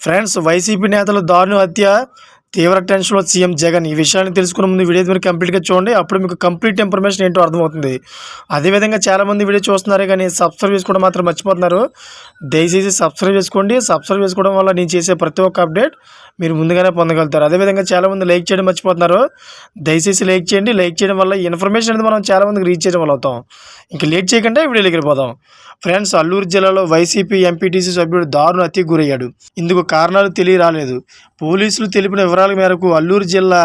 Friends YCP నేతల దారుణ హత్య తీవ్ర టెన్షన్లో సీఎం జగన్ ఈ విషయాన్ని తెలుసుకున్న ముందు వీడియో మీరు కంప్లీట్గా చూడండి. అప్పుడు మీకు కంప్లీట్ ఇన్ఫర్మేషన్ ఏంటో అర్థమవుతుంది. అదేవిధంగా చాలామంది వీడియో చూస్తున్నారు కానీ సబ్స్క్రైబ్ చేసుకోవడం మాత్రం మర్చిపోతున్నారు. దయచేసి సబ్స్క్రైబ్ చేసుకోండి. సబ్స్క్రైబ్ చేసుకోవడం వల్ల నేను చేసే ప్రతి ఒక్క అప్డేట్ మీరు ముందుగానే పొందగలుగుతారు. అదేవిధంగా చాలామంది లైక్ చేయడం మర్చిపోతున్నారు. దయచేసి లైక్ చేయండి. లైక్ చేయడం వల్ల ఇన్ఫర్మేషన్ అనేది మనం చాలామందికి రీచ్ చేయడం వల్ల అవుతాం. ఇంకా లేట్ చేయకుండా వీడియోలోకి వెళ్ళిపోదాం. ఫ్రెండ్స్ అల్లూరు జిల్లాలో వైసీపీ ఎంపీటీసీ సభ్యుడు దారుణ హత్యకు గురయ్యాడు. ఇందుకు కారణాలు తెలియరాలేదు. పోలీసులు తెలిపిన వివరాల మేరకు అల్లూరు జిల్లా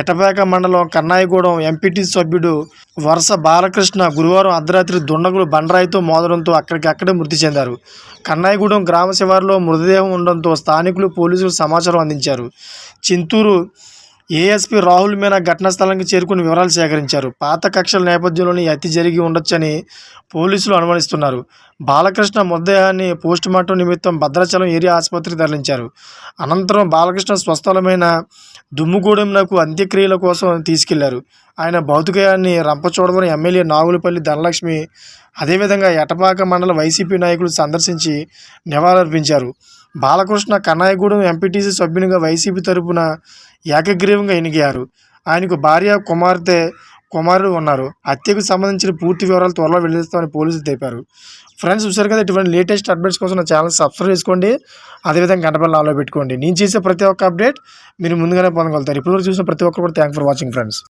ఎటపేక మండలం కన్నాయిగూడెం ఎంపీటీ సభ్యుడు వరుస బాలకృష్ణ గురువారం అర్ధరాత్రి దుండగులు బండరాయితో మోదడంతో అక్కడికక్కడే మృతి చెందారు. కన్నాయిగూడెం గ్రామ శివారులో మృతదేహం ఉండడంతో స్థానికులు పోలీసులు సమాచారం అందించారు. చింతూరు ఏఎస్పీ రాహుల్ మీనా ఘటనా స్థలానికి చేరుకుని వివరాలు సేకరించారు. పాత కక్షల నేపథ్యంలోనే ఈ హత్య జరిగి ఉండొచ్చని పోలీసులు అనుమానిస్తున్నారు. బాలకృష్ణ మృతదేహాన్ని పోస్టుమార్టం నిమిత్తం భద్రాచలం ఏరియా ఆసుపత్రికి తరలించారు. అనంతరం బాలకృష్ణ స్వస్థలమైన దుమ్ముగూడెంనకు అంత్యక్రియల కోసం తీసుకెళ్ళారు. ఆయన భౌతికయాన్ని రంపచోడవరం ఎమ్మెల్యే నాగులపల్లి ధనలక్ష్మి అదేవిధంగా ఎటపాక మండల వైసీపీ నాయకులు సందర్శించి నివాళులర్పించారు. బాలకృష్ణ కన్నాయగూడెం ఎంపీటీసీ సభ్యునిగా వైసీపీ తరపున ఏకగ్రీవంగా ఎన్నికయ్యారు. ఆయనకు భార్య కుమార్తె కుమారుడు ఉన్నారు. హత్యకు సంబంధించిన పూర్తి వివరాలు త్వరలో వెళ్ళిస్తామని పోలీసులు తెలిపారు. ఫ్రెండ్స్ చూసారు కదా ఇటువంటి లేటెస్ట్ అప్డేట్స్ కోసం నా ఛానల్ సబ్స్క్రైబ్ చేసుకోండి. అదేవిధంగా గంటపల్లి ఆలో పెట్టుకోండి. నేను చేసే ప్రతి ఒక్క అప్డేట్ మీరు ముందుగానే పొందగలుగుతారు. ఇప్పుడు చూసిన ప్రతి ఒక్కరు కూడా థ్యాంక్ ఫర్ వాచింగ్ ఫ్రెండ్స్.